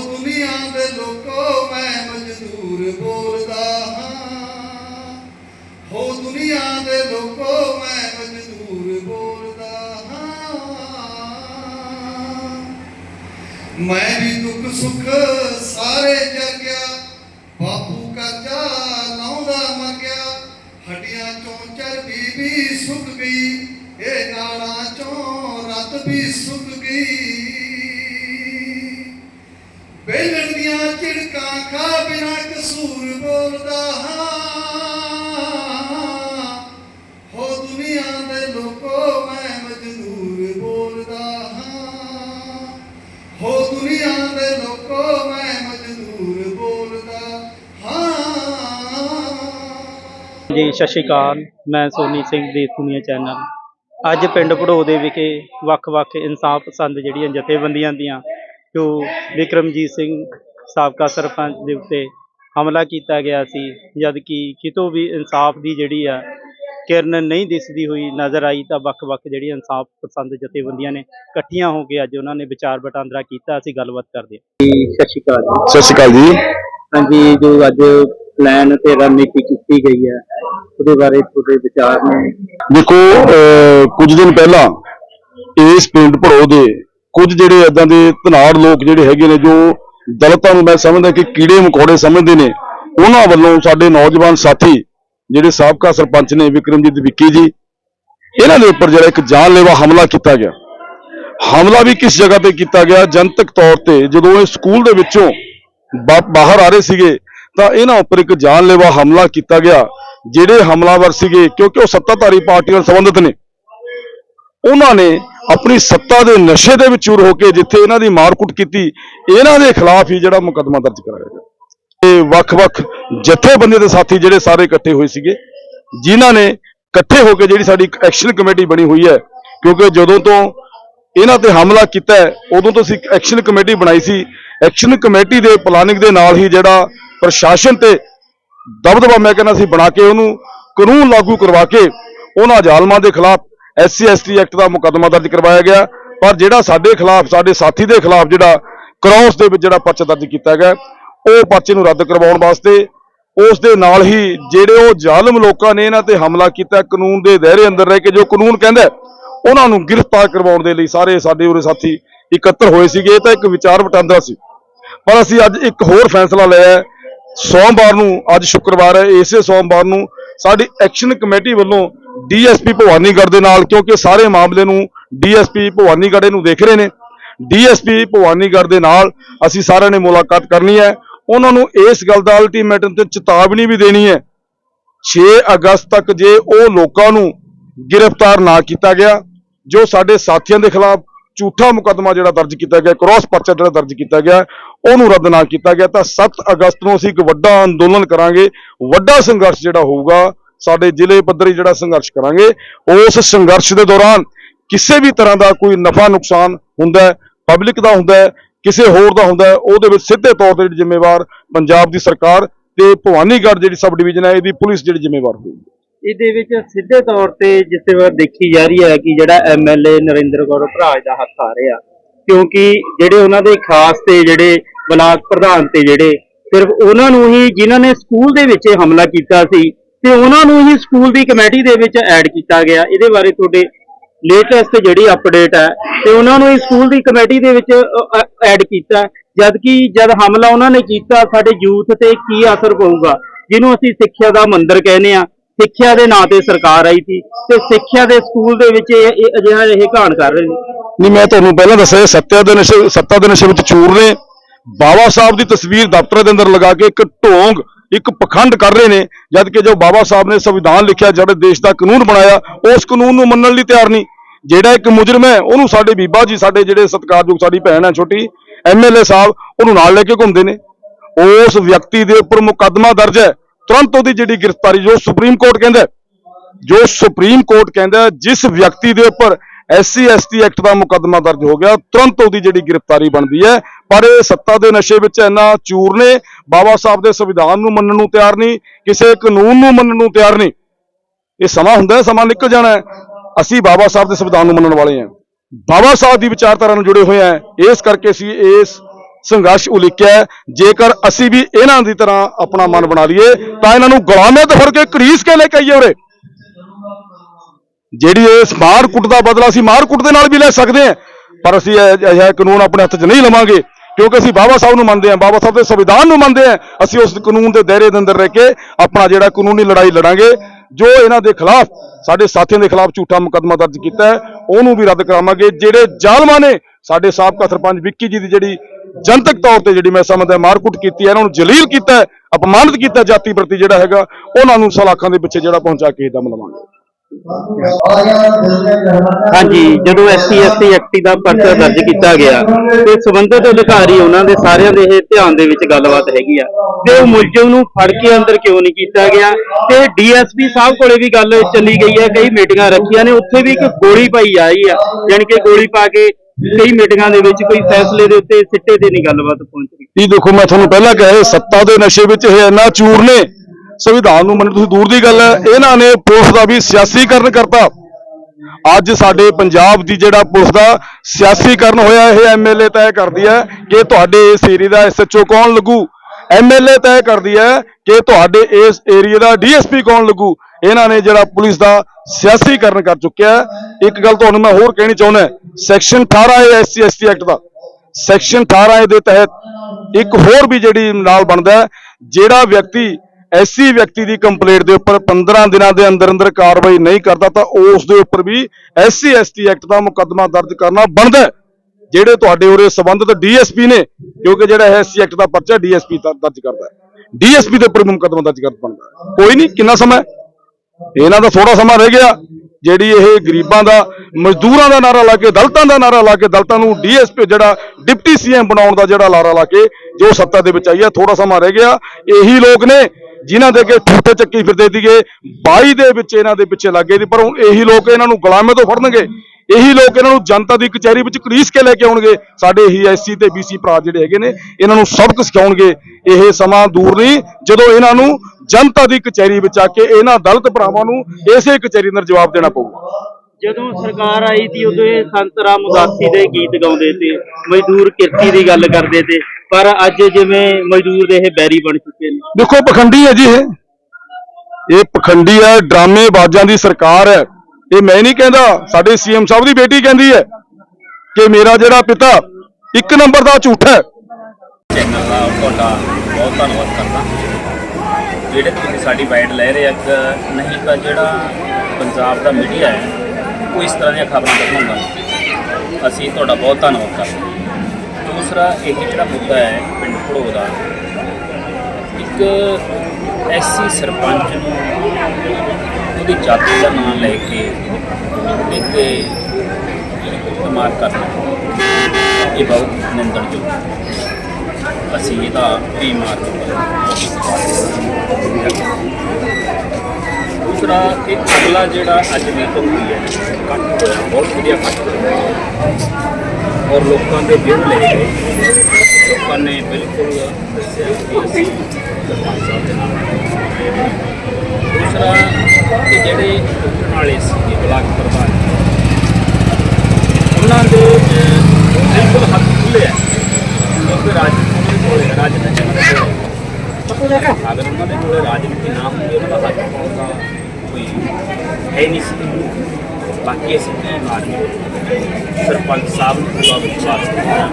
ਦੁਨੀਆ ਦੇ ਲੋਕੋ ਮੈਂ ਮਜ਼ਦੂਰ ਬੋਲਦਾ ਹਾਂ। ਹੋ ਦੁਨੀਆ ਦੇ ਲੋਕੋ ਮੈਂ ਮਜ਼ਦੂਰ ਬੋਲਦਾ ਹਾਂ। ਮੈਂ ਵੀ ਦੁੱਖ ਸੁੱਖ ਸਾਰੇ ਜਗਿਆ, ਬਾਪੂ ਕਰਜਾ ਲਾਉਂਦਾ ਮਰ ਹੱਡੀਆਂ ਚੋਂ ਚਰਬੀ ਵੀ ਸੁੱਕ ਗਈ, ਇਹ ਨਾਲਾਂ ਚੋਂ ਰਤ ਵੀ ਸੁੱਕ ਗਈ। ਬੇਲਣ ਦੀਆਂ ਝਿੜਕਾਂ ਖਾ ਬਿਨਾ ਕਸੂਰ ਬੋਲਦਾ ਹਾਂ। ਹੋ ਦੁਨੀਆ ਦੇ ਲੋਕੋ ਮੈਂ ਮਜਦੂਰ ਬੋਲਦਾ ਹਾਂ। ਹੋ ਦੁਨੀਆ ਦੇ ਲੋਕੋ ਮੈਂ ਮਜਦੂਰ ਬੋਲਦਾ ਹਾਂ। ਜੀ, ਸਤਿ ਸ਼੍ਰੀ ਅਕਾਲ। ਮੈਂ ਸੋਨੀ ਸਿੰਘ ਦੇਸ਼ ਦੁਨੀਆ ਚੈਨਲ। ਅੱਜ ਪਿੰਡ ਪੜੋ ਦੇ ਵਿਖੇ ਵੱਖ-ਵੱਖ ਇਨਸਾਫ ਪਸੰਦ ਜਿਹੜੀਆਂ ਜਥੇਬੰਦੀਆਂ ਦੀਆਂ ਜੋ ਵਿਕਰਮਜੀਤ ਸਿੰਘ ਸਾਬਕਾ ਸਰਪੰਚ ਦੇ ਉੱਤੇ ਹਮਲਾ ਕੀਤਾ ਗਿਆ ਸੀ ਜਦ ਕਿ ਕਿਤੋਂ ਵੀ ਇਨਸਾਫ ਦੀ ਜਿਹੜੀ ਆ ਕਿਰਨ ਨਹੀਂ ਦਿਸਦੀ ਹੋਈ ਨਜ਼ਰ ਆਈ ਤਾਂ ਵੱਖ-ਵੱਖ ਜਿਹੜੀਆਂ ਇਨਸਾਫ ਪਸੰਦ ਜਥੇਬੰਦੀਆਂ ਨੇ ਇਕੱਠੀਆਂ ਹੋ ਕੇ ਅੱਜ ਉਹਨਾਂ ਨੇ ਵਿਚਾਰ ਵਟਾਂਦਰਾ ਕੀਤਾ ਅਸੀਂ ਗੱਲਬਾਤ ਕਰਦੇ ਹਾਂ। ਜੀ ਸਤਿ ਸ਼੍ਰੀ ਅਕਾਲ ਜੀ। ਸਤਿ ਸ਼੍ਰੀ ਅਕਾਲ ਜੀ। ਹਾਂਜੀ ਜੋ ਅੱਜ ਪਲਾਨ ਤੇ ਰਣਨੀਤੀ ਕੀਤੀ ਗਈ ਹੈ ਉਹਦੇ ਬਾਰੇ ਤੁਹਾਡੇ ਵਿਚਾਰ ਨੇ। ਦੇਖੋ ਕੁਝ ਦਿਨ ਪਹਿਲਾਂ ਇਸ ਪਿੰਡ ਭੜੋ ਦੇ ਕੁਝ ਜਿਹੜੇ ਇਦਾਂ ਦੇ ਧਨਾੜ ਲੋਕ ਜਿਹੜੇ ਹੈਗੇ ਨੇ ਜੋ ਦਲਤਾਂ ਨੂੰ ਮੈਂ ਸਮਝਦਾ ਕਿ ਕੀੜੇ ਮਕੌੜੇ ਸਮਝਦੇ ਨੇ, ਉਹਨਾਂ ਵੱਲੋਂ ਸਾਡੇ ਨੌਜਵਾਨ ਸਾਥੀ ਜਿਹੜੇ ਸਾਬਕਾ ਸਰਪੰਚ ਨੇ ਵਿਕਰਮਜੀਤ ਵਿੱਕੀ ਜੀ, ਇਹਨਾਂ ਦੇ ਉੱਪਰ ਜਿਹੜਾ ਇੱਕ ਜਾਨਲੇਵਾ ਹਮਲਾ ਕੀਤਾ ਗਿਆ। ਹਮਲਾ ਵੀ ਕਿਸ ਜਗ੍ਹਾ ਤੇ ਕੀਤਾ ਗਿਆ? ਜਨਤਕ ਤੌਰ ਤੇ ਜਦੋਂ ਇਹ ਸਕੂਲ ਦੇ ਵਿੱਚੋਂ ਬਾ- ਬਾਹਰ ਆ ਰਹੇ ਸੀਗੇ, ਤਾਂ ਇਹਨਾਂ ਉੱਪਰ ਇੱਕ ਜਾਨਲੇਵਾ ਹਮਲਾ ਕੀਤਾ ਗਿਆ, ਜਿਹੜੇ ਹਮਲਾਵਰ ਸੀਗੇ, ਕਿਉਂਕਿ ਉਹ ਸੱਤਾਧਾਰੀ ਪਾਰਟੀ ਨਾਲ ਸੰਬੰਧਿਤ ਨੇ। ਉਹਨਾਂ ਨੇ ਆਪਣੀ ਸੱਤਾ ਦੇ ਨਸ਼ੇ ਦੇ ਵਿੱਚ ਚੂਰ ਹੋ ਕੇ ਜਿੱਥੇ ਇਹਨਾਂ ਦੀ ਮਾਰਕੁੱਟ ਕੀਤੀ, ਇਹਨਾਂ ਦੇ ਖਿਲਾਫ ਹੀ ਜਿਹੜਾ ਮੁਕੱਦਮਾ ਦਰਜ ਕਰਾਇਆ ਗਿਆ। ਤੇ ਵੱਖ-ਵੱਖ ਜਥੇਬੰਦੀਆਂ ਦੇ ਸਾਥੀ ਜਿਹੜੇ ਸਾਰੇ ਇਕੱਠੇ ਹੋਏ ਸੀਗੇ, ਜਿਨ੍ਹਾਂ ਨੇ ਇਕੱਠੇ ਹੋ ਕੇ ਜਿਹੜੀ ਸਾਡੀ ਇੱਕ ਐਕਸ਼ਨ ਕਮੇਟੀ ਬਣੀ ਹੋਈ ਹੈ, ਕਿਉਂਕਿ ਜਦੋਂ ਤੋਂ ਇਹਨਾਂ ਤੇ ਹਮਲਾ ਕੀਤਾ ਉਦੋਂ ਤੋਂ ਅਸੀਂ ਇੱਕ ਐਕਸ਼ਨ ਕਮੇਟੀ ਬਣਾਈ ਸੀ। ਐਕਸ਼ਨ ਕਮੇਟੀ ਦੇ ਪਲਾਨਿੰਗ ਦੇ ਨਾਲ ਹੀ ਜਿਹੜਾ ਪ੍ਰਸ਼ਾਸਨ ਤੇ ਦਬਦਬਾ ਮੈਂ ਕਹਿੰਦਾ ਸੀ ਬਣਾ ਕੇ ਉਹਨੂੰ ਕਾਨੂੰਨ ਲਾਗੂ ਕਰਵਾ ਕੇ ਉਹਨਾਂ ਜ਼ਾਲਮਾਂ ਦੇ ਖਿਲਾਫ ਐਸਸੀ ਐਸਟੀ ਐਕਟ ਦਾ ਮੁਕੱਦਮਾ ਦਰਜ ਕਰਵਾਇਆ ਗਿਆ। ਪਰ ਜਿਹੜਾ ਸਾਡੇ ਖਿਲਾਫ, ਸਾਡੇ ਸਾਥੀ ਦੇ ਖਿਲਾਫ ਜਿਹੜਾ ਕ੍ਰਾਸ ਦੇ ਵਿੱਚ ਜਿਹੜਾ ਪਰਚਾ ਦਰਜ ਕੀਤਾ ਗਿਆ, ਉਹ ਪਰਚੇ ਨੂੰ ਰੱਦ ਕਰਵਾਉਣ ਵਾਸਤੇ ਉਸ ਦੇ ਨਾਲ ਹੀ ਜਿਹੜੇ ਉਹ ਜ਼ਾਲਮ ਲੋਕਾਂ ਨੇ ਇਹਨਾਂ ਤੇ ਹਮਲਾ ਕੀਤਾ, ਕਾਨੂੰਨ ਦੇ ਦਾਇਰੇ ਅੰਦਰ ਰਹਿ ਕੇ ਜੋ ਕਾਨੂੰਨ ਕਹਿੰਦਾ, ਉਹਨਾਂ ਨੂੰ ਗ੍ਰਿਫਤਾਰ ਕਰਵਾਉਣ ਦੇ ਲਈ ਸਾਰੇ ਸਾਡੇ ਉਰੇ ਸਾਥੀ ਇਕੱਤਰ ਹੋਏ ਸੀਗੇ। ਇਹ ਤਾਂ ਇੱਕ ਵਿਚਾਰ ਵਟਾਂਦਰਾ ਸੀ। ਪਰ ਅਸੀਂ ਅੱਜ ਇੱਕ ਹੋਰ ਫੈਸਲਾ ਲਿਆ ਸੋਮਵਾਰ ਨੂੰ, ਅੱਜ ਸ਼ੁੱਕਰਵਾਰ ਹੈ, ਇਸੇ ਸੋਮਵਾਰ ਨੂੰ ਸਾਡੀ ਐਕਸ਼ਨ ਕਮੇਟੀ ਵੱਲੋਂ ਡੀਐਸਪੀ ਭਵਾਨੀਗੜ੍ਹ ਦੇ ਨਾਲ, ਕਿਉਂਕਿ ਸਾਰੇ ਮਾਮਲੇ ਨੂੰ ਡੀਐਸਪੀ ਭਵਾਨੀਗੜ੍ਹ ਨੂੰ ਦੇਖ ਰਹੇ ਨੇ। ਡੀਐਸਪੀ ਭਵਾਨੀਗੜ੍ਹ ਦੇ ਨਾਲ ਅਸੀਂ ਸਾਰਿਆਂ ਨੇ ਮੁਲਾਕਾਤ ਕਰਨੀ ਹੈ। ਉਹਨਾਂ ਨੂੰ ਇਸ ਗੱਲ ਦਾ ਅਲਟੀਮੇਟਮ ਤੇ ਚੇਤਾਵਨੀ ਵੀ ਦੇਣੀ ਹੈ। 6 ਅਗਸਤ ਤੱਕ ਜੇ ਉਹ ਲੋਕਾਂ ਨੂੰ ਗ੍ਰਿਫਤਾਰ ਨਾ ਕੀਤਾ ਗਿਆ, ਜੋ ਸਾਡੇ ਸਾਥੀਆਂ ਦੇ ਖਿਲਾਫ ਝੂਠਾ ਮੁਕੱਦਮਾ ਜਿਹੜਾ ਦਰਜ ਕੀਤਾ ਗਿਆ ਕ੍ਰਾਸ ਪਰਚਾ ਜਿਹੜਾ ਦਰਜ ਕੀਤਾ ਗਿਆ, ਉਹਨੂੰ ਰੱਦ ਨਾ ਕੀਤਾ ਗਿਆ, ਤਾਂ 7 ਅਗਸਤ ਨੂੰ ਅਸੀਂ ਇੱਕ ਵੱਡਾ ਅੰਦੋਲਨ ਕਰਾਂਗੇ, ਵੱਡਾ ਸੰਘਰਸ਼ ਜਿਹੜਾ ਹੋਊਗਾ, ਸਾਡੇ ਜ਼ਿਲ੍ਹੇ ਪੱਧਰੀ ਜਿਹੜਾ ਸੰਘਰਸ਼ ਕਰਾਂਗੇ, ਉਸ ਸੰਘਰਸ਼ ਦੇ ਦੌਰਾਨ ਕਿਸੇ ਵੀ ਤਰ੍ਹਾਂ ਦਾ ਕੋਈ ਨਫਾ ਨੁਕਸਾਨ ਹੁੰਦਾ ਪਬਲਿਕ ਦਾ ਹੁੰਦਾ ਕਿਸੇ ਹੋਰ ਦਾ ਹੁੰਦਾ ਉਹਦੇ ਵਿੱਚ ਸਿੱਧੇ ਤੌਰ ਤੇ ਜਿਹੜੀ ਜ਼ਿੰਮੇਵਾਰ ਪੰਜਾਬ ਦੀ ਸਰਕਾਰ ਤੇ ਭਵਾਨੀਗੜ੍ਹ ਜਿਹੜੀ ਸਬ ਡਿਵੀਜ਼ਨ ਹੈ, ਇਹਦੀ ਪੁਲਿਸ ਜਿਹੜੀ ਜ਼ਿੰਮੇਵਾਰ ਹੋਊਗੀ। ਇਹਦੇ ਵਿੱਚ ਸਿੱਧੇ ਤੌਰ ਤੇ ਜਿੱਥੇ ਵਾਰ ਦੇਖੀ ਜਾ ਰਹੀ ਹੈ ਕਿ ਜਿਹੜਾ ਐਮਐਲਏ ਨਰਿੰਦਰ ਗੌਰ ਭਰਾਜ ਦਾ ਹੱਥ ਆ ਰਿਹਾ। ਕਿਉਂਕਿ ਜਿਹੜੇ ਉਹਨਾਂ ਦੇ ਖਾਸ ਤੇ ਜਿਹੜੇ ਬਲਾਕ ਪ੍ਰਧਾਨ ਤੇ ਜਿਹੜੇ, ਸਿਰਫ ਉਹਨਾਂ ਨੂੰ ਹੀ ਜਿਨ੍ਹਾਂ ਨੇ ਸਕੂਲ ਦੇ ਵਿੱਚ ਇਹ ਹਮਲਾ ਕੀਤਾ ਸੀ ਤੇ ਉਹਨਾਂ ਨੂੰ ਹੀ ਸਕੂਲ ਦੀ ਕਮੇਟੀ ਦੇ ਵਿੱਚ ਐਡ ਕੀਤਾ ਗਿਆ। ਇਹਦੇ ਬਾਰੇ ਤੁਹਾਡੇ ਲੇਟੈਸਟ ਜਿਹੜੀ ਅਪਡੇਟ ਹੈ ਤੇ ਉਹਨਾਂ ਨੂੰ ਹੀ ਸਕੂਲ ਦੀ ਕਮੇਟੀ ਦੇ ਵਿੱਚ ਐਡ ਕੀਤਾ ਜਦ ਕਿ ਜਦ ਹਮਲਾ ਉਹਨਾਂ ਨੇ ਕੀਤਾ, ਸਾਡੇ ਯੂਥ ਤੇ ਕੀ ਅਸਰ ਪਊਗਾ, ਜਿਹਨੂੰ ਅਸੀਂ ਸਿੱਖਿਆ ਦਾ ਮੰਦਰ ਕਹਿੰਦੇ ਆ ਸਿੱਖਿਆ ਦੇ ਨਾਂ ਤੇ ਸਰਕਾਰ ਆਈ ਸੀ ਤੇ ਸਿੱਖਿਆ ਦੇ ਸਕੂਲ ਦੇ ਵਿੱਚ ਇਹ ਇਹ ਅਜਿਹਾ ਇਹ ਘਾਣ ਕਰ ਰਹੇ ਨੇ। ਨਹੀਂ, ਮੈਂ ਤੁਹਾਨੂੰ ਪਹਿਲਾਂ ਦੱਸਿਆ ਸੱਤਿਆ ਦੇ ਨਸ਼ੇ ਸੱਤਾ ਦੇ ਨਸ਼ੇ ਵਿੱਚ ਚੂਰ ਨੇ। ਬਾਬਾ ਸਾਹਿਬ ਦੀ ਤਸਵੀਰ ਦਫ਼ਤਰ ਦੇ ਅੰਦਰ ਲਗਾ ਕੇ ਇੱਕ ਢੋਂਗ, ਇੱਕ ਪਖੰਡ ਕਰ ਰਹੇ ਨੇ ਜਦ ਕਿ ਜੋ ਬਾਬਾ ਸਾਹਿਬ ਨੇ ਸੰਵਿਧਾਨ ਲਿਖਿਆ, ਜਿਹੜੇ ਦੇਸ਼ ਦਾ ਕਾਨੂੰਨ ਬਣਾਇਆ, ਉਸ ਕਾਨੂੰਨ ਨੂੰ ਮੰਨਣ ਲਈ ਤਿਆਰ ਨਹੀਂ। ਜਿਹੜਾ ਇੱਕ ਮੁਜਰਮ ਹੈ, ਉਹਨੂੰ ਸਾਡੇ ਬੀਬਾ ਜੀ, ਸਾਡੇ ਜਿਹੜੇ ਸਤਿਕਾਰਯੋਗ ਸਾਡੀ ਭੈਣ ਹੈ, ਛੋਟੀ ਐਮਐਲਏ ਸਾਹਿਬ, ਉਹਨੂੰ ਨਾਲ ਲੈ ਕੇ ਘੁੰਮਦੇ ਨੇ। ਉਸ ਵਿਅਕਤੀ ਦੇ ਉੱਪਰ ਮੁਕੱਦਮਾ ਦਰਜ ਹੈ। ਤੁਰੰਤ ਉਹਦੀ ਜਿਹੜੀ ਗ੍ਰਿਫਤਾਰੀ, ਜੋ ਸੁਪਰੀਮ ਕੋਰਟ ਕਹਿੰਦਾ ਜੋ ਸੁਪਰੀਮ ਕੋਰਟ ਕਹਿੰਦਾ ਜਿਸ ਵਿਅਕਤੀ ਦੇ ਉੱਪਰ ਐਸਸੀ, ਐਸਟੀ ਐਕਟ ਦਾ ਮੁਕੱਦਮਾ ਦਰਜ ਹੋ ਗਿਆ, ਤੁਰੰਤ ਉਹਦੀ ਜਿਹੜੀ ਗ੍ਰਿਫਤਾਰੀ ਬਣਦੀ ਹੈ। ਪਰ ਇਹ ਸੱਤਾ ਦੇ ਨਸ਼ੇ ਵਿੱਚ ਇੰਨਾ ਚੂਰ ਨੇ, ਬਾਬਾ ਸਾਹਿਬ ਦੇ ਸੰਵਿਧਾਨ ਨੂੰ ਮੰਨਣ ਨੂੰ ਤਿਆਰ ਨਹੀਂ, ਕਿਸੇ ਕਾਨੂੰਨ ਨੂੰ ਮੰਨਣ ਨੂੰ ਤਿਆਰ ਨਹੀਂ। ਇਹ ਸਮਾਂ ਹੁੰਦਾ ਸਮਾਂ ਨਿਕਲ ਜਾਣਾ ਅਸੀਂ ਬਾਬਾ ਸਾਹਿਬ ਦੇ ਸੰਵਿਧਾਨ ਨੂੰ ਮੰਨਣ ਵਾਲੇ ਹਾਂ। ਬਾਬਾ ਸਾਹਿਬ ਦੀ ਵਿਚਾਰਧਾਰਾ ਨਾਲ ਜੁੜੇ ਹੋਏ ਹਾਂ। ਇਸ ਕਰਕੇ ਅਸੀਂ ਇਸ ਸੰਘਰਸ਼ ਉਲੀਕਿਆ ਜੇਕਰ ਅਸੀਂ ਵੀ ਇਹਨਾਂ ਦੀ ਤਰ੍ਹਾਂ ਆਪਣਾ ਮਨ ਬਣਾ ਲਈਏ, ਤਾਂ ਇਹਨਾਂ ਨੂੰ ਗੁਲਾਮੇ ਤੋਂ ਫੜ ਕੇ ਘੜੀਸ ਕੇ ਲੈ ਕੇ ਆਈਏ ਉਰੇ? ਜਿਹੜੀ ਇਸ ਮਾਰ ਕੁੱਟ ਦਾ ਬਦਲਾ ਅਸੀਂ ਮਾਰ ਕੁੱਟ ਦੇ ਨਾਲ ਵੀ ਲੈ ਸਕਦੇ ਹਾਂ, ਪਰ ਅਸੀਂ ਇਹ ਅਜਿਹਾ ਕਾਨੂੰਨ ਆਪਣੇ ਹੱਥ 'ਚ ਨਹੀਂ ਲਵਾਂਗੇ, ਕਿਉਂਕਿ ਅਸੀਂ ਬਾਬਾ ਸਾਹਿਬ ਨੂੰ ਮੰਨਦੇ ਹਾਂ, ਬਾਬਾ ਸਾਹਿਬ ਦੇ ਸੰਵਿਧਾਨ ਨੂੰ ਮੰਨਦੇ ਹਾਂ, ਅਸੀਂ ਉਸ ਕਾਨੂੰਨ ਦੇ ਦਾਇਰੇ ਦੇ ਅੰਦਰ ਰਹਿ ਕੇ ਆਪਣਾ ਜਿਹੜਾ ਕਾਨੂੰਨੀ ਲੜਾਈ ਲੜਾਂਗੇ, ਜੋ ਇਹਨਾਂ ਦੇ ਖਿਲਾਫ, ਸਾਡੇ ਸਾਥੀਆਂ ਦੇ ਖਿਲਾਫ ਝੂਠਾ ਮੁਕੱਦਮਾ ਦਰਜ ਕੀਤਾ ਹੈ, ਉਹਨੂੰ ਵੀ ਰੱਦ ਕਰਾਵਾਂਗੇ, ਜਿਹੜੇ ਜ਼ਾਲਮਾਂ ਨੇ, ਸਾਡੇ ਸਾਬਕਾ ਸਰਪੰਚ ਵਿੱਕੀ ਜੀ ਦੀ ਜਿਹੜੀ ਜਨਤਕ ਤੌਰ ਤੇ ਜਿਹੜੀ ਮੈਂ ਸਮਝਦਾ, ਮਾਰਕੁੱਟ ਕੀਤੀ ਹੈ, ਇਹਨਾਂ ਨੂੰ ਜਲੀਲ ਕੀਤਾ ਅਪਮਾਨਿਤ ਕੀਤਾ ਜਾਤੀ ਪ੍ਰਤੀ ਜਿਹੜਾ ਹੈਗਾ, ਉਹਨਾਂ ਨੂੰ ਸਲਾਖਾਂ ਦੇ ਪਿੱਛੇ ਜਿਹੜਾ ਪਹੁੰਚਾ ਕੇ ਦਮ ਲਵਾਂਗੇ ਹਾਂਜੀ, ਜਦੋਂ ਐਸਸੀ ਐਸਟੀ ਐਕਟੀ ਦਾ ਪਰਚਾ ਦਰਜ ਕੀਤਾ ਗਿਆ ਤੇ ਸਬੰਧਤ ਅਧਿਕਾਰੀ ਉਹਨਾਂ ਦੇ ਸਾਰਿਆਂ ਦੇ ਇਹ ਧਿਆਨ ਦੇ ਵਿੱਚ ਗੱਲਬਾਤ ਹੈਗੀ ਆ ਤੇ ਉਹ ਮੁਲਜ਼ਮ ਨੂੰ ਫੜ ਕੇ ਅੰਦਰ ਕਿਉਂ ਨਹੀਂ ਕੀਤਾ ਗਿਆ ਤੇ ਡੀਐਸਪੀ ਸਾਹਿਬ ਕੋਲੇ ਵੀ ਗੱਲ ਚੱਲੀ ਗਈ ਹੈ, ਕਈ ਮੀਟਿੰਗਾਂ ਰੱਖੀਆਂ ਨੇ, ਉੱਥੇ ਵੀ ਇੱਕ ਗੋਲੀ ਪਾਈ ਆਈ ਆ ਯਾਨੀ ਕਿ ਗੋਲੀ ਪਾ ਕੇ ਕਈ ਮੀਟਿੰਗਾਂ ਦੇ ਵਿੱਚ ਕੋਈ ਫੈਸਲੇ ਦੇ ਉੱਤੇ ਸਿੱਟੇ ਤੇ ਨਹੀਂ ਗੱਲਬਾਤ ਪਹੁੰਚ ਰਹੀ। ਇਹ ਦੇਖੋ, ਮੈਂ ਤੁਹਾਨੂੰ ਪਹਿਲਾਂ ਕਿਹਾ ਸੱਤਾ ਦੇ ਨਸ਼ੇ ਵਿੱਚ ਇਹ ਇੰਨਾ ਚੂਰ ਨੇ ਸੰਵਿਧਾਨ ਨੂੰ ਮੰਨਣ, ਤੁਸੀਂ ਦੂਰ ਦੀ ਗੱਲ ਹੈ, ਇਹਨਾਂ ਨੇ ਪੁਲਿਸ ਦਾ ਵੀ ਸਿਆਸੀਕਰਨ ਕਰਤਾ। ਅੱਜ ਸਾਡੇ ਪੰਜਾਬ ਦੀ ਜਿਹੜਾ ਪੁਲਿਸ ਦਾ ਸਿਆਸੀਕਰਨ ਹੋਇਆ, ਇਹ ਐਮਐਲਏ ਤੈਅ ਕਰਦੀ ਹੈ ਕਿ ਤੁਹਾਡੇ ਇਸ ਏਰੀਆ ਦਾ ਐਸਐਚਓ ਕੌਣ ਲੱਗੂ? ਐਮਐਲਏ ਤੈਅ ਕਰਦੀ ਹੈ ਕਿ ਤੁਹਾਡੇ ਇਸ ਏਰੀਆ ਦਾ ਡੀਐਸਪੀ ਕੌਣ ਲੱਗੂ? ਇਹਨਾਂ ਨੇ ਜਿਹੜਾ ਪੁਲਿਸ ਦਾ ਸਿਆਸੀਕਰਨ ਕਰ ਚੁੱਕਿਆ ਇੱਕ ਗੱਲ ਤੁਹਾਨੂੰ ਮੈਂ ਹੋਰ ਕਹਿਣੀ ਚਾਹੁੰਦਾ ਸੈਕਸ਼ਨ 18 ਹੈ ਐਸਸੀ ਐਸਟੀ ਐਕਟ ਦਾ। ਸੈਕਸ਼ਨ 18 ਦੇ ਤਹਿਤ ਇੱਕ ਹੋਰ ਵੀ ਜਿਹੜੀ ਨਾਲ ਬਣਦਾ ਜਿਹੜਾ ਵਿਅਕਤੀ ਐਸੀ ਵਿਅਕਤੀ ਦੀ ਕੰਪਲੇਂਟ ਦੇ ਉੱਪਰ 15 ਦਿਨਾਂ ਦੇ ਅੰਦਰ ਅੰਦਰ ਕਾਰਵਾਈ ਨਹੀਂ ਕਰਦਾ ਤਾਂ ਉਸ ਦੇ ਉੱਪਰ ਵੀ ਐਸਸੀ ਐਸਟੀ ਐਕਟ ਦਾ ਮੁਕੱਦਮਾ ਦਰਜ ਕਰਨਾ ਬਣਦਾ ਜਿਹੜੇ ਤੁਹਾਡੇ ਉਰੇ ਸੰਬੰਧਿਤ ਡੀਐਸਪੀ ਨੇ, ਕਿਉਂਕਿ ਜਿਹੜਾ ਐਸਸੀ ਐਕਟ ਦਾ ਪਰਚਾ ਡੀਐਸਪੀ ਦਰਜ ਕਰਦਾ ਹੈ। ਡੀਐਸਪੀ ਦੇ ਉੱਪਰ ਮੁਕੱਦਮਾ ਦਰਜ ਕਰ ਬਣਦਾ ਕੋਈ ਨਹੀਂ, ਕਿੰਨਾ ਸਮਾਂ ਇਹਨਾਂ ਦਾ ਥੋੜਾ ਸਮਾਂ ਰਹਿ ਗਿਆ, ਜਿਹੜੀ ਇਹ ਗਰੀਬਾਂ ਦਾ, ਮਜ਼ਦੂਰਾਂ ਦਾ ਨਾਰਾ ਲਾ ਕੇ ਦਲਤਾਂ ਦਾ ਨਾਰਾ ਲਾ ਕੇ ਦਲਤਾਂ ਨੂੰ ਡੀਐਸਪੀ ਜਿਹੜਾ ਡਿਪਟੀ ਸੀਐਮ ਬਣਾਉਣ ਦਾ ਜਿਹੜਾ ਲਾਰਾ ਲਾ ਕੇ, ਜੋ ਸੱਤਾ ਦੇ ਵਿੱਚ ਆਈ ਹੈ ਥੋੜਾ ਸਮਾਂ ਰਹਿ ਗਿਆ। ਇਹੀ ਲੋਕ ਨੇ ਜਿਨ੍ਹਾਂ ਦੇ ਕੇ ਠੂਠੇ ਚੱਕੀ ਫਿਰਦੇ ਸੀਗੇ 22 ਦੇ ਵਿੱਚ ਇਹਨਾਂ ਦੇ ਪਿੱਛੇ ਲੱਗੇ ਸੀ, ਪਰ ਹੁਣ ਇਹੀ ਲੋਕ ਇਹਨਾਂ ਨੂੰ ਗੁਲਾਮੇ ਤੋਂ ਫੜਨਗੇ। ਇਹੀ ਲੋਕ ਇਹਨਾਂ ਨੂੰ ਜਨਤਾ ਦੀ ਕਚਹਿਰੀ ਵਿੱਚ ਕਲੀਸ ਕੇ ਲੈ ਕੇ ਆਉਣਗੇ। ਸਾਡੇ ਹੀ ਐਸਸੀ ਤੇ ਬੀਸੀ ਭਰਾ ਜਿਹੜੇ ਹੈਗੇ ਨੇ, ਇਹਨਾਂ ਨੂੰ ਸਬਕ ਸਿਖਾਉਣਗੇ। ਇਹ ਸਮਾਂ ਦੂਰ ਨਹੀਂ। ਜਦੋਂ ਇਹਨਾਂ ਨੂੰ ਜਨਤਾ ਦੀ ਕਚਹਿਰੀ ਵਿੱਚ ਆ ਕੇ ਇਹਨਾਂ ਦਲਿਤ ਭਰਾਵਾਂ ਨੂੰ ਇਸੇ ਕਚਹਿਰੀ ਅੰਦਰ ਜਵਾਬ ਦੇਣਾ ਪਊਗਾ। ਜਦੋਂ ਸਰਕਾਰ ਆਈ ਸੀ ਉਦੋਂ ਇਹ ਸੰਤ ਰਾਮ ਉਦਾਸੀ ਦੇ ਗੀਤ ਗਾਉਂਦੇ ਤੇ ਮਜ਼ਦੂਰ ਕਿਰਤੀ ਦੀ ਗੱਲ ਕਰਦੇ ਤੇ ਪਰ ਅੱਜ ਜਿਵੇਂ ਮਜ਼ਦੂਰ ਦੇ ਇਹ ਬੈਰੀ ਬਣ ਚੁੱਕੇ ਨੇ। ਦੇਖੋ ਪਖੰਡੀ ਹੈ ਜੀ ਇਹ। ਇਹ ਪਖੰਡੀ ਹੈ ਡਰਾਮੇਬਾਜ਼ਾਂ ਦੀ ਸਰਕਾਰ ਹੈ। ਇਹ ਮੈਂ ਨਹੀਂ ਕਹਿੰਦਾ ਸਾਡੇ ਸੀਐਮ ਸਾਹਿਬ ਦੀ ਬੇਟੀ ਕਹਿੰਦੀ ਹੈ ਕਿ ਮੇਰਾ ਜਿਹੜਾ ਪਿਤਾ ਇੱਕ ਨੰਬਰ ਦਾ ਝੂਠਾ ਹੈ। ਚੈਨਲ ਦਾ ਤੁਹਾਡਾ ਬਹੁਤ ਧੰਨਵਾਦ ਕਰਦਾ। ਜਿਹੜੇ ਤੁਸੀਂ ਸਾਡੀ ਬਾਈਟ ਲੈ ਰਹੇ ਆ ਇੱਕ ਨਹੀਂ ਤਾਂ ਜਿਹੜਾ ਪੰਜਾਬ ਦਾ ਮੀਡੀਆ ਹੈ ਕੋਈ ਇਸ ਤਰ੍ਹਾਂ ਦੀਆਂ ਖਬਰਾਂ ਦਿਖਾਉਂਦਾ ਅਸੀਂ ਤੁਹਾਡਾ ਬਹੁਤ ਧੰਨਵਾਦ ਕਰਦੇ ਹਾਂ। ਦੂਸਰਾ ਇਹ ਜਿਹੜਾ ਮੁੱਦਾ ਹੈ ਪਿੰਡ ਭੜੋ ਦਾ ਇੱਕ ਐਸੀ ਸਰਪੰਚ ਨੂੰ ਉਹਦੀ ਜਾਤੀ ਦਾ ਨਾਮ ਲੈ ਕੇ ਤੇ ਇਸਤੇਮਾਲ ਕਰਨਾ ਇਹ ਬਹੁਤ ਨਿੰਦਣਯੋਗ ਹੈ ਅਸੀਂ ਇਹਦਾ ਵੀ ਮਾਰ ਦੂਸਰਾ ਇਹ ਅਗਲਾ ਜਿਹੜਾ ਅੱਜ ਮੀਟਿੰਗ ਹੋਈ ਹੈ ਕੱਟ ਹੋਇਆ ਬਹੁਤ ਵਧੀਆ ਕੱਟ ਹੋਇਆ। ਔਰ ਲੋਕਾਂ ਦੇ ਦਿਲ ਲੈ ਗਏ। ਲੋਕਾਂ ਨੇ ਬਿਲਕੁਲ ਦੱਸਿਆ ਕਿ ਅਸੀਂ ਸਰਪੰਚ ਸਾਹਿਬ ਦੇ ਨਾਲ ਹਾਂ। ਦੂਸਰਾ ਕਿ ਜਿਹੜੇ ਵਾਲੇ ਸੀ ਬਲਾਕ ਪ੍ਰਧਾਨ ਉਹਨਾਂ ਦੇ ਬਿਲਕੁਲ ਹੱਥ ਖੁੱਲੇ ਆ। ਕਿਉਂਕਿ ਰਾਜਨੀਤੀ ਕੋਲੇ ਰਾਜਨੀਤੀ ਕੋਲੇ। ਅਗਰ ਉਹਨਾਂ ਦੇ ਕੋਲੇ ਰਾਜਨੀਤੀ ਨਾ ਹੁੰਦੀ ਉਹਨਾਂ ਦਾ ਹੱਥ ਪਾਉਣ ਦਾ ਕੋਈ ਹੈ ਨਹੀਂ ਸੀ। ਬਾਕੀ ਅਸੀਂ ਕੀ ਮਾਰੀਏ ਸਰਪੰਚ ਸਾਹਿਬ ਨੂੰ ਪੂਰਾ ਵਿਸ਼ਵਾਸ ਕਰਨਾ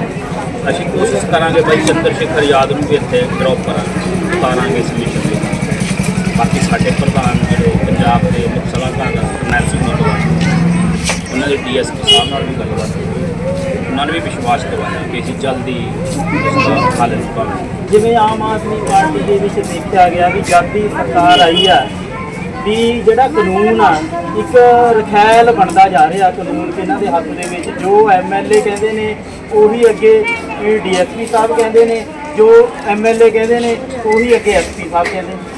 ਅਸੀਂ ਕੋਸ਼ਿਸ਼ ਕਰਾਂਗੇ ਬਾਈ ਚੰਦਰ ਸ਼ੇਖਰ ਯਾਦ ਨੂੰ ਵੀ ਇੱਥੇ ਡ੍ਰੌਪ ਕਰਾਂਗੇ, ਉਤਾਰਾਂਗੇ ਇਸ ਮਿਸ਼ਨ ਦੇ ਬਾਕੀ ਸਾਡੇ ਪ੍ਰਧਾਨ ਜਿਹੜੇ ਪੰਜਾਬ ਦੇ ਮੁੱਖ ਸਲਾਹਕਾਰ ਕਰਨੈਲ ਸਿੰਘ ਮਾਡਵਾ ਉਹਨਾਂ ਦੇ ਡੀਐਸਪੀ ਸਾਹਿਬ ਨਾਲ ਵੀ ਗੱਲਬਾਤ ਹੋਈ। ਉਹਨਾਂ ਨੇ ਵੀ ਵਿਸ਼ਵਾਸ ਦਿਵਾਇਆ ਕਿ ਅਸੀਂ ਜਲਦੀ ਹੱਲ ਨਿਕਾਲਾਂਗੇ। ਜਿਵੇਂ ਆਮ ਆਦਮੀ ਪਾਰਟੀ ਦੇ ਵਿੱਚ ਦੇਖਿਆ ਗਿਆ ਵੀ ਜਦ ਦੀ ਸਰਕਾਰ ਆਈ ਹੈ ਵੀ ਜਿਹੜਾ ਕਾਨੂੰਨ ਆ, ਇੱਕ ਰਖੈਲ ਬਣਦਾ ਜਾ ਰਿਹਾ ਕਾਨੂੰਨ ਇਹਨਾਂ ਦੇ ਹੱਥ ਦੇ ਵਿੱਚ, ਜੋ ਐਮਐਲਏ ਕਹਿੰਦੇ ਨੇ, ਉਹੀ ਅੱਗੇ ਡੀਐਸਪੀ ਸਾਹਿਬ ਕਹਿੰਦੇ ਨੇ, ਜੋ ਐਮਐਲਏ ਕਹਿੰਦੇ ਨੇ, ਉਹੀ ਅੱਗੇ ਐਸਪੀ ਸਾਹਿਬ ਕਹਿੰਦੇ ਨੇ।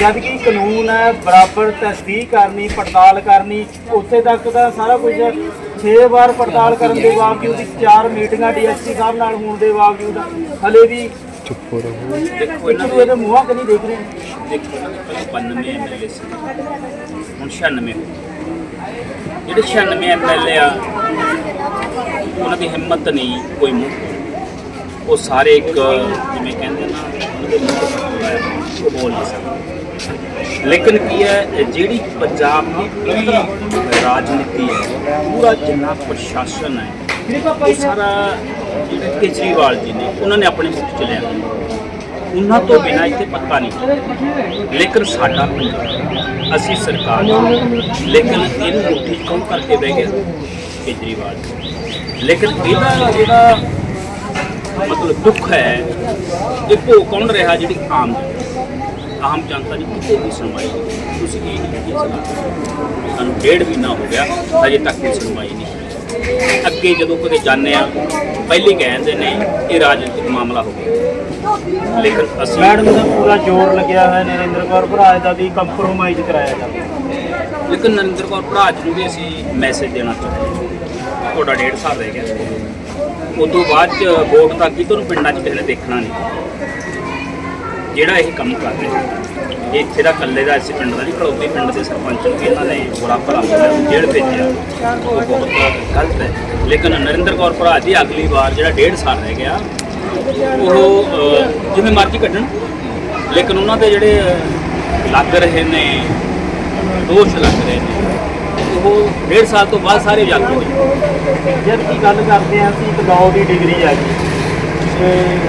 ਜਦ ਕਿ ਕਾਨੂੰਨ ਹੈ, ਬਰਾਬਰ ਤਸਦੀਕ ਕਰਨੀ, ਪੜਤਾਲ ਕਰਨੀ, ਉੱਥੇ ਤੱਕ ਤਾਂ ਸਾਰਾ ਕੁਝ 6 ਵਾਰ ਪੜਤਾਲ ਕਰਨ ਦੇ ਬਾਵਜੂਦ, ਚਾਰ ਮੀਟਿੰਗਾਂ ਡੀਐਸਪੀ ਸਾਹਿਬ ਨਾਲ ਹੋਣ ਦੇ ਬਾਵਜੂਦ, ਹਲੇ ਵੀ ਦੇਖੋ ਇਹਨਾਂ ਦੇ ਮੂੰਹਾਂ ਕਨੀ ਦੇਖ ਰਹੇ। ਦੇਖੋ, ਇਹਨਾਂ ਦੇ ਪਹਿਲਾਂ 92 ਐਮਐਲਏ ਸੀ। ਹੁਣ 96 ਹੋ ਗਏ। ਜਿਹੜੇ 96 ਐਮਐਲਏ ਆ, ਉਹਨਾਂ ਦੀ ਹਿੰਮਤ ਨਹੀਂ ਕੋਈ ਮੂੰਹ ਉਹ ਸਾਰੇ ਇੱਕ, ਜਿਵੇਂ ਕਹਿੰਦੇ ਨਾ, ਉਹਨਾਂ ਦੇ ਮੂੰਹ ਤੋਂ ਉਹ ਬੋਲ ਨਹੀਂ ਸਕਦੇ। ਲੇਕਿਨ ਕੀ ਹੈ ਜਿਹੜੀ ਪੰਜਾਬ ਦੀ ਪੂਰੀ ਰਾਜਨੀਤੀ ਹੈ, ਪੂਰਾ ਜਿੰਨਾ ਪ੍ਰਸ਼ਾਸਨ ਹੈ ਉਹ ਸਾਰਾ ਜਿਹੜੇ ਕੇਜਰੀਵਾਲ ਜੀ ਨੇ ਉਹਨਾਂ ਨੇ ਆਪਣੇ ਮੁੱਖ ਚ ਲਿਆ ਉਹਨਾਂ ਤੋਂ ਬਿਨਾਂ ਇੱਥੇ ਪੱਕਾ ਨਹੀਂ ਲੇਕਿਨ ਸਾਡਾ ਪੰਜਾਬ ਅਸੀਂ ਸਰਕਾਰ ਲੇਕਿਨ ਇਹਨੂੰ ਮੁੱਠੀ ਕੌਣ ਕਰਕੇ ਬਹਿ ਗਿਆ ਕੇਜਰੀਵਾਲ ਲੇਕਿਨ ਇਹਦਾ ਜਿਹੜਾ ਮਤਲਬ ਦੁੱਖ ਹੈ ਇਹ ਭੋਗ ਕੌਣ ਰਿਹਾ ਜਿਹੜੀ ਆਮ। ਆਮ ਜਨਤਾ ਦੀ ਕਿਤੇ ਵੀ ਸੁਣਵਾਈ। ਤੁਸੀਂ ਇਹ ਨਹੀਂ ਕੀ ਸਾਨੂੰ ਡੇਢ ਮਹੀਨਾ ਹੋ ਗਿਆ ਹਜੇ ਤੱਕ ਕੋਈ ਸੁਣਵਾਈ ਨਹੀਂ। ਅੱਗੇ ਜਦੋਂ ਕਦੇ ਜਾਂਦੇ ਆ ਪਹਿਲੇ ਕਹਿੰਦੇ ਨੇ ਇਹ ਰਾਜਨੀਤਿਕ ਮਾਮਲਾ ਹੋ ਗਿਆ। ਲੇਕਿਨ ਅਸੀਂ ਮੈਡਮ ਦਾ ਪੂਰਾ ਜ਼ੋਰ ਲੱਗਿਆ ਹੋਇਆ ਨਰਿੰਦਰ ਕੌਰ ਭਰਾਜ ਦਾ ਵੀ ਕੰਪਰੋਮਾਈਜ਼ ਕਰਾਇਆ ਜਾਵੇ। ਲੇਕਿਨ ਨਰਿੰਦਰ ਕੌਰ ਭਰਾ ਜੀ ਨੂੰ ਵੀ ਅਸੀਂ ਮੈਸੇਜ ਦੇਣਾ ਚਾਹੁੰਦੇ ਹਾਂ। ਤੁਹਾਡਾ ਡੇਢ ਸਾਲ ਰਹਿ ਗਿਆ। ਉਸ ਤੋਂ ਬਾਅਦ ਚ ਵੋਟ ਤੱਕ ਹੀ ਤੁਹਾਨੂੰ ਪਿੰਡਾਂ 'ਚ ਕਿਸੇ ਨੇ ਦੇਖਣਾ ਨਹੀਂ। ਜਿਹੜਾ ਇਹ ਕੰਮ ਕਰ ਰਿਹਾ। ਇੱਥੇ ਦਾ ਇਕੱਲੇ ਦਾ ਇਸ ਪਿੰਡ ਦਾ ਨਹੀਂ, ਖੜੋਤੀ ਪਿੰਡ ਦੇ ਸਰਪੰਚ ਨੂੰ ਵੀ ਇਹਨਾਂ ਨੇ ਬੁਰਾ ਭਲਾ ਜੇਲ੍ਹ ਭੇਜਿਆ। ਉਹ ਬਹੁਤ ਗਲਤ ਹੈ। ਲੇਕਿਨ ਨਰਿੰਦਰ ਕੌਰ ਭਰਾ ਜੀ, ਅਗਲੀ ਵਾਰ ਜਿਹੜਾ ਡੇਢ ਸਾਲ ਰਹਿ ਗਿਆ, ਉਹ ਜਿਵੇਂ ਮਰਜ਼ੀ ਕੱਢਣ। ਲੇਕਿਨ ਉਹਨਾਂ ਦੇ ਜਿਹੜੇ ਲੱਗ ਰਹੇ ਨੇ, ਦੋਸ਼ ਲੱਗ ਰਹੇ ਨੇ, ਉਹ ਡੇਢ ਸਾਲ ਤੋਂ ਬਾਅਦ ਸਾਰੇ ਜਾਗੂ ਨੇ। ਜਦ ਕੀ ਗੱਲ ਕਰਦੇ ਹਾਂ ਅਸੀਂ, ਇੱਕ ਲਾਅ ਦੀ ਡਿਗਰੀ ਆ ਗਈ। ਤੇ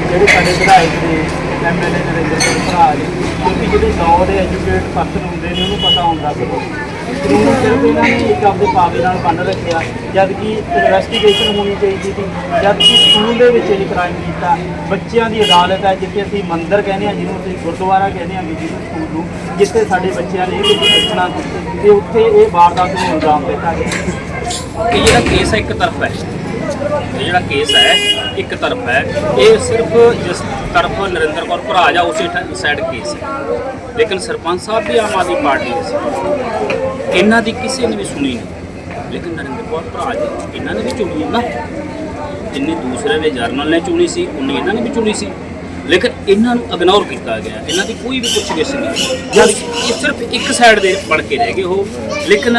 ਜਿਹੜੇ ਸਾਡੇ ਵਿਧਾਇਕ ਦੇ ਐਮਐਲਏ ਨਰਿੰਦਰ ਸਿੰਘ ਭਰਾ ਜੀ ਕਿਉਂਕਿ ਜਿਹੜੇ ਲਾਅ ਦੇ ਐਜੂਕੇਟ ਪਰਸਨ ਹੁੰਦੇ ਨੇ, ਉਹਨੂੰ ਪਤਾ ਹੁੰਦਾ ਕਿ ਕਾਨੂੰਨ ਸਿਰਫ ਇਹਨਾਂ ਨੇ ਇੱਕ ਆਪਦੇ ਪਾਵੇ ਨਾਲ ਬੰਨ ਰੱਖਿਆ ਜਦ ਕਿ ਇਨਵੈਸਟੀਗੇਸ਼ਨ ਹੋਣੀ ਚਾਹੀਦੀ ਸੀ ਜਦ ਕਿ ਸਕੂਲ ਦੇ ਵਿੱਚ ਇਹ ਕ੍ਰਾਈਮ ਕੀਤਾ। ਬੱਚਿਆਂ ਦੀ ਅਦਾਲਤ ਹੈ, ਜਿੱਥੇ ਅਸੀਂ ਮੰਦਿਰ ਕਹਿੰਦੇ ਹਾਂ, ਜਿਹਨੂੰ ਅਸੀਂ ਗੁਰਦੁਆਰਾ ਕਹਿੰਦੇ ਹਾਂ ਜੀ ਸਕੂਲ ਨੂੰ, ਜਿੱਥੇ ਸਾਡੇ ਬੱਚਿਆਂ ਨੇ ਇਹ ਕੁਝ ਤੇ ਉੱਥੇ ਇਹ ਵਾਰਦਾਤ ਨੂੰ ਅੰਜਾਮ ਦਿੱਤਾ ਗਿਆ। ਕਿ ਜਿਹੜਾ ਕੇਸ ਹੈ, ਇੱਕ ਤਰਫ ਹੈ। ਇਹ ਜਿਹੜਾ ਕੇਸ ਹੈ ਇੱਕ ਤਰਫ ਹੈ ਇਹ ਸਿਰਫ ਜਿਸ ਤਰਫ ਨਰਿੰਦਰ ਕੌਰ ਭਰਾ ਜਾ ਉਸੇ ਸਾਈਡ ਕੇਸ ਹੈ। ਲੇਕਿਨ ਸਰਪੰਚ ਸਾਹਿਬ ਵੀ ਆਮ ਆਦਮੀ ਪਾਰਟੀ ਦੇ ਸੀ। ਇਹਨਾਂ ਦੀ ਕਿਸੇ ਨੇ ਵੀ ਸੁਣੀ ਨਹੀਂ। ਲੇਕਿਨ ਨਰਿੰਦਰ ਕੌਰ ਭਰਾ ਜੀ ਇਹਨਾਂ ਨੇ ਵੀ ਚੁਣੀ ਨਾ। ਜਿੰਨੀ ਦੂਸਰੇ ਨੇ ਜਰਨਲ ਨੇ ਚੁਣੀ ਸੀ ਉਨੀ ਇਹਨਾਂ ਨੇ ਵੀ ਚੁਣੀ ਸੀ। ਲੇਕਿਨ ਇਹਨਾਂ ਨੂੰ ਇਗਨੋਰ ਕੀਤਾ ਗਿਆ। ਇਹਨਾਂ ਦੀ ਕੋਈ ਵੀ ਪੁੱਛਗਿੱਛ ਨਹੀਂ। ਜਦ ਇਹ ਸਿਰਫ ਇੱਕ ਸਾਈਡ ਦੇ ਬਣ ਕੇ ਰਹਿ ਗਏ ਉਹ। ਲੇਕਿਨ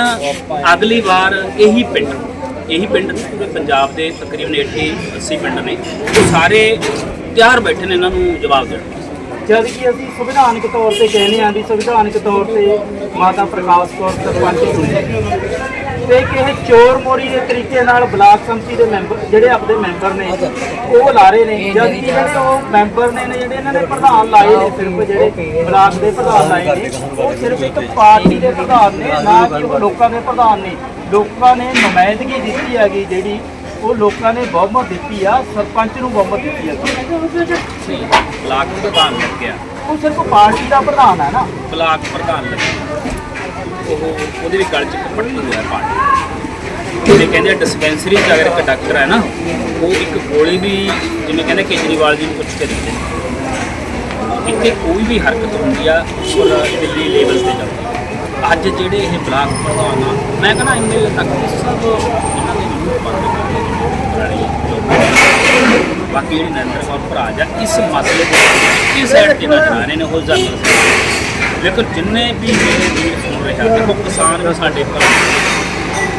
ਅਗਲੀ ਵਾਰ ਇਹੀ ਪਿੰਡ ਇਹੀ ਪਿੰਡ ਨੇ ਪੂਰੇ ਪੰਜਾਬ ਦੇ ਤਕਰੀਬਨ 80 80 ਪਿੰਡ ਨੇ ਉਹ ਸਾਰੇ ਤਿਆਰ ਬੈਠੇ ਨੇ ਇਹਨਾਂ ਨੂੰ ਜਵਾਬ ਦੇਣ ਵਾਸਤੇ। ਜਦ ਕਿ ਅਸੀਂ ਸੰਵਿਧਾਨਕ ਤੌਰ ਤੇ ਕਹਿੰਦੇ ਹਾਂ ਵੀ ਸੰਵਿਧਾਨਕ ਤੌਰ ਤੇ ਮਾਤਾ ਪ੍ਰਕਾਸ਼ ਕੌਰ ਸਰਪੰਚ ਚੁਣੀ ਤੇ ਕਿਸੇ ਚੋਰ ਮੋਰੀ ਦੇ ਤਰੀਕੇ ਨਾਲ ਬਲਾਕ ਸੰਮਤੀ ਦੇ ਮੈਂਬਰ ਜਿਹੜੇ ਆਪਦੇ ਮੈਂਬਰ ਨੇ ਉਹ ਲਾ ਰਹੇ ਨੇ। ਜਦ ਕਿ ਜਿਹੜੇ ਉਹ ਮੈਂਬਰ ਨੇ ਨੇ ਜਿਹੜੇ ਇਹਨਾਂ ਨੇ ਪ੍ਰਧਾਨ ਲਾਏ ਨੇ ਸਿਰਫ ਜਿਹੜੇ ਬਲਾਕ ਦੇ ਪ੍ਰਧਾਨ ਲਾਏ ਨੇ ਉਹ ਸਿਰਫ ਇੱਕ ਪਾਰਟੀ ਦੇ ਪ੍ਰਧਾਨ ਨੇ ਨਾ ਕਿ ਉਹ ਲੋਕਾਂ ਦੇ ਪ੍ਰਧਾਨ ਨੇ। ਲੋਕਾਂ ਨੇ ਨੁਮਾਇੰਦਗੀ ਦਿੱਤੀ ਹੈਗੀ ਜਿਹੜੀ ਉਹ ਲੋਕਾਂ ਨੇ ਬਹੁਮਤ ਦਿੱਤੀ ਆ ਸਰਪੰਚ ਨੂੰ ਬਹੁਮਤ ਦਿੱਤੀ ਆ। ਬਲਾਕ ਪ੍ਰਧਾਨ ਲੱਗਿਆ। ਉਹ ਸਿਰਫ ਪਾਰਟੀ ਦਾ ਪ੍ਰਧਾਨ ਹੈ ਨਾ। ਬਲਾਕ ਪ੍ਰਧਾਨ ਲੱਗਿਆ। ਉਹ ਉਹਦੇ ਵੀ ਗਲ 'ਚ ਕੱਪੜ ਹੋਇਆ ਪਾਣੀ। ਜਿਹੜੇ ਕਹਿੰਦੇ ਡਿਸਪੈਂਸਰੀ 'ਚ ਅਗਰ ਇੱਕ ਡਾਕਟਰ ਹੈ ਨਾ, ਉਹ ਇੱਕ ਗੋਲੀ ਵੀ ਜਿਵੇਂ ਕਹਿੰਦੇ ਕੇਜਰੀਵਾਲ ਜੀ ਨੂੰ ਪੁੱਛ ਕੇ ਦਿੰਦੇ ਇੱਥੇ ਕੋਈ ਵੀ ਹਰਕਤ ਹੁੰਦੀ ਆ ਉਹ ਦਿੱਲੀ ਲੈਵਲ ਤੇ ਜਾਂਦੀ ਅੱਜ ਜਿਹੜੇ ਇਹ ਬਲਾਕ ਪ੍ਰਧਾਨ ਆ, ਮੈਂ ਕਹਿੰਦਾ ਇੰਨੇ ਤੱਕ ਸਭ ਇਹਨਾਂ ਦੇ ਮੂੰਹ ਬੰਦ ਕਰ ਬਾਕੀ ਜਿਹੜੇ ਨਰਿੰਦਰ ਕੌਰ ਭਰਾ ਜਾਂ ਇਸ ਮਸਲੇ ਦੇ ਇਸ ਸਾਈਡ ਤੇ ਨਜ਼ਰ ਆ ਰਹੇ ਨੇ, ਉਹ ਜ਼ਿਆਦਾ ਲੇਕਿਨ ਜਿੰਨੇ ਵੀ ਮੇਰੇ ਵੀਰ ਸੁਣ ਰਿਹਾ ਦੇਖੋ, ਕਿਸਾਨ ਵੀ ਸਾਡੇ ਭਰਾ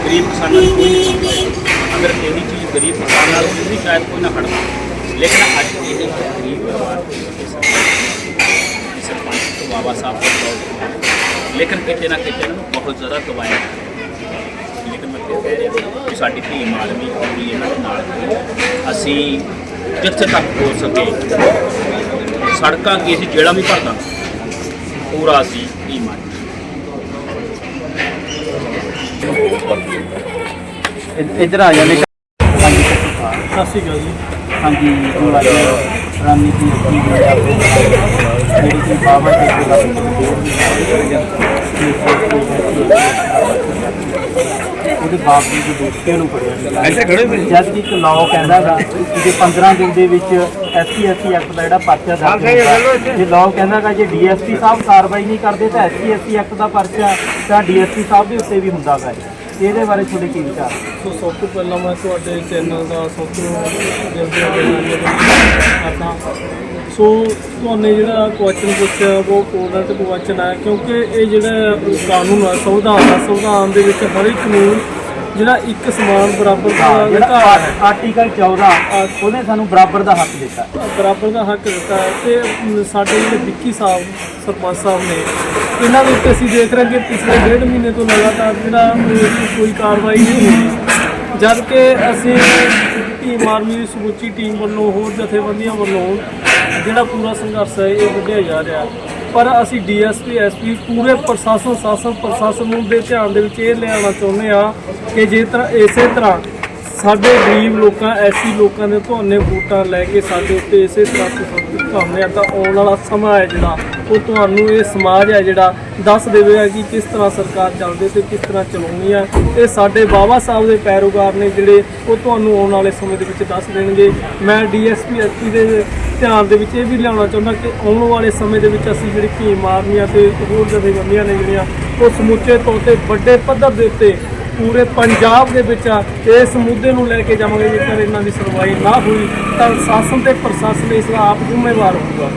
ਗਰੀਬ ਕਿਸਾਨਾਂ ਦੀ ਕੋਈ ਨਹੀਂ ਸੁਣਦਾ ਅਗਰ ਇਹੀ ਚੀਜ਼ ਗਰੀਬ ਕਿਸਾਨ ਨਾਲ ਹੁੰਦੀ ਸ਼ਾਇਦ ਕੋਈ ਨਾ ਖੜਦਾ ਲੇਕਿਨ ਅੱਜ ਇਹ ਇੱਕ ਗਰੀਬ ਪਰਿਵਾਰ ਦੇ ਸਰਪੰਚ ਤੋਂ ਬਾਬਾ ਸਾਹਿਬ ਤੋਂ ਬਹੁਤ ਲੇਕਿਨ ਕਿਤੇ ਨਾ ਕਿਤੇ ਇਹਨਾਂ ਨੂੰ ਬਹੁਤ ਜ਼ਿਆਦਾ ਦਬਾਇਆ ਲੇਕਿਨ ਮੈਂ ਕਹਿ ਰਿਹਾ ਕਿ ਸਾਡੀ ਧੀ ਮਾਲਵੀ ਪੂਰੀ ਇਹਨਾਂ ਦੇ ਨਾਲ ਅਸੀਂ ਜਿੱਥੇ ਤੱਕ ਹੋ ਸਕੇ ਸੜਕਾਂ ਕੀ ਅਸੀਂ ਜਿਹੜਾ ਵੀ ਭਰਦਾ। ਪੂਰਾ ਅਸੀਂ ਧੀ ਮਾਲਵੀ ਇੱਧਰ ਆ ਜਾਂਦੇ ਹਾਂਜੀ। ਸਤਿ ਸ਼੍ਰੀ ਅਕਾਲ ਜੀ। ਹਾਂਜੀ ਜੋ ਅੱਜ ਰਣਨੀਤੀ ਕੀ ਹੋਈ ਆ ਜਿਹੜੀ ਕਿ ਬਾਬਾ ਜੀ ਦੇ ਉਹਦੇ ਬਾਵਜੂਦ ਵੀ ਦੋਸ਼ੀਆਂ ਨੂੰ ਫੜਿਆ ਗਿਆ। ਐਸੇ ਖੜੇ ਜਦ ਕਿ ਇੱਕ ਲਾਅ ਕਹਿੰਦਾ ਹੈਗਾ ਕਿ ਜੇ 15 ਦਿਨ ਦੇ ਵਿੱਚ ਐਸਸੀ ਐਸਟੀ ਐਕਟ ਦਾ ਜਿਹੜਾ ਪਰਚਾ ਦਰਜ ਹੁੰਦਾ ਜੇ ਲਾਅ ਕਹਿੰਦਾ ਹੈਗਾ ਜੇ ਡੀਐਸਪੀ ਸਾਹਿਬ ਕਾਰਵਾਈ ਨਹੀਂ ਕਰਦੇ ਤਾਂ ਐਸਸੀ ਐਸਟੀ ਐਕਟ ਦਾ ਪਰਚਾ ਤਾਂ ਡੀਐਸਪੀ ਸਾਹਿਬ ਦੇ ਉੱਤੇ ਵੀ ਹੁੰਦਾ ਹੈ ਇਹਦੇ ਬਾਰੇ ਤੁਹਾਡੇ ਕੀ ਵਿਚਾਰ? ਸੋ ਸਭ ਤੋਂ ਪਹਿਲਾਂ ਮੈਂ ਤੁਹਾਡੇ ਚੈਨਲ ਦਾ ਸਭ ਤੋਂ ਕਰਦਾ ਸੋ ਤੁਹਾਨੂੰ ਜਿਹੜਾ ਕੁਐਸਚਨ ਪੁੱਛਿਆ ਉਹ ਕੁਐਸਚਨ ਹੈ ਕਿਉਂਕਿ ਇਹ ਜਿਹੜਾ ਕਾਨੂੰਨ ਹੈ ਸੰਵਿਧਾਨ ਦਾ ਸੰਵਿਧਾਨ ਦੇ ਵਿੱਚ ਹਰ ਇੱਕ ਨੂੰ ਜਿਹੜਾ ਇੱਕ ਸਮਾਨ ਬਰਾਬਰ ਦਾ ਜਿਹੜਾ ਅਧਿਕਾਰ ਹੈ। ਆਰਟੀਕਲ 14 ਉਹਨੇ ਸਾਨੂੰ ਬਰਾਬਰ ਦਾ ਹੱਕ ਦਿੱਤਾ। ਬਰਾਬਰ ਦਾ ਹੱਕ ਦਿੱਤਾ ਹੈ ਤੇ ਸਾਡੇ ਜਿਹੜੇ ਵਿੱਕੀ ਸਾਹਿਬ ਸਰਪੰਚ ਸਾਹਿਬ ਨੇ ਇਹਨਾਂ ਦੇ ਉੱਤੇ ਅਸੀਂ ਦੇਖ ਰਹੇ ਹਾਂ ਕਿ ਪਿਛਲੇ ਡੇਢ ਮਹੀਨੇ ਤੋਂ ਲਗਾਤਾਰ ਜਿਹੜਾ ਕੋਈ ਕਾਰਵਾਈ ਨਹੀਂ ਹੋਈ। ਜਦ ਕਿ ਅਸੀਂ ਟੀਮ ਆਰਮੀ ਦੀ ਸਮੁੱਚੀ ਟੀਮ ਵੱਲੋਂ ਹੋਰ ਜਥੇਬੰਦੀਆਂ ਵੱਲੋਂ ਜਿਹੜਾ ਪੂਰਾ ਸੰਘਰਸ਼ ਹੈ ਇਹ ਵਧਿਆ ਜਾ ਰਿਹਾ ਪਰ ਅਸੀਂ ਡੀਐਸਪੀ, ਐਸਪੀ ਪੂਰੇ ਪ੍ਰਸ਼ਾਸਨ, ਸ਼ਾਸਨ, ਪ੍ਰਸ਼ਾਸਨ ਨੂੰ ਦੇ ਧਿਆਨ ਦੇ ਵਿੱਚ ਇਹ ਲਿਆਉਣਾ ਚਾਹੁੰਦੇ ਆ ਕਿ ਜੇ ਤਰ੍ਹਾਂ ਇਸੇ ਤਰ੍ਹਾਂ ਸਾਡੇ ਗਰੀਬ ਲੋਕਾਂ ਐਸੀ ਲੋਕਾਂ ਦੇ ਤੁਹਾਨੇ ਵੋਟਾਂ ਲੈ ਕੇ ਸਾਡੇ ਉੱਤੇ ਇਸੇ ਤਰ੍ਹਾਂ ਤਸੱਦਦ ਕਰਨੇ ਆ, ਤਾਂ ਆਉਣ ਵਾਲਾ ਸਮਾਂ ਹੈ ਜਿਹੜਾ ਉਹ ਤੁਹਾਨੂੰ ਇਹ ਸਮਾਜ ਹੈ ਜਿਹੜਾ ਦੱਸ ਦੇਵੇਗਾ ਕਿ ਕਿਸ ਤਰ੍ਹਾਂ ਸਰਕਾਰ ਚੱਲਦੀ ਤੇ ਕਿਸ ਤਰ੍ਹਾਂ ਚਲਾਉਣੀ ਆ ਇਹ ਸਾਡੇ ਬਾਬਾ ਸਾਹਿਬ ਦੇ ਪੈਰੋਕਾਰ ਨੇ ਜਿਹੜੇ ਉਹ ਤੁਹਾਨੂੰ ਆਉਣ ਵਾਲੇ ਸਮੇਂ ਦੇ ਵਿੱਚ ਦੱਸ ਦੇਣਗੇ। ਮੈਂ ਡੀਐਸਪੀ, ਐਸਪੀ ਦੇ ਧਿਆਨ ਦੇ ਵਿੱਚ ਇਹ ਵੀ ਲਿਆਉਣਾ ਚਾਹੁੰਦਾ ਕਿ ਆਉਣ ਵਾਲੇ ਸਮੇਂ ਦੇ ਵਿੱਚ ਅਸੀਂ ਜਿਹੜੀ ਭੀਮ ਆਰਮੀਆਂ ਤੇ ਹੋਰ ਜਥੇਬੰਦੀਆਂ ਨੇ ਜਿਹੜੀਆਂ, ਉਹ ਸਮੁੱਚੇ ਤੌਰ ਤੇ ਵੱਡੇ ਪੱਧਰ ਦੇ ਉੱਤੇ ਪੂਰੇ ਪੰਜਾਬ ਦੇ ਵਿੱਚ ਇਸ ਮੁੱਦੇ ਨੂੰ ਲੈ ਕੇ ਜਾਵਾਂਗੇ ਜੇਕਰ ਇਹਨਾਂ ਦੀ ਸੁਣਵਾਈ ਨਾ ਹੋਈ ਤਾਂ ਸ਼ਾਸਨ ਤੇ ਪ੍ਰਸ਼ਾਸਨ ਇਸ ਦਾ ਆਪ ਜ਼ਿੰਮੇਵਾਰ ਹੋਊਗਾ।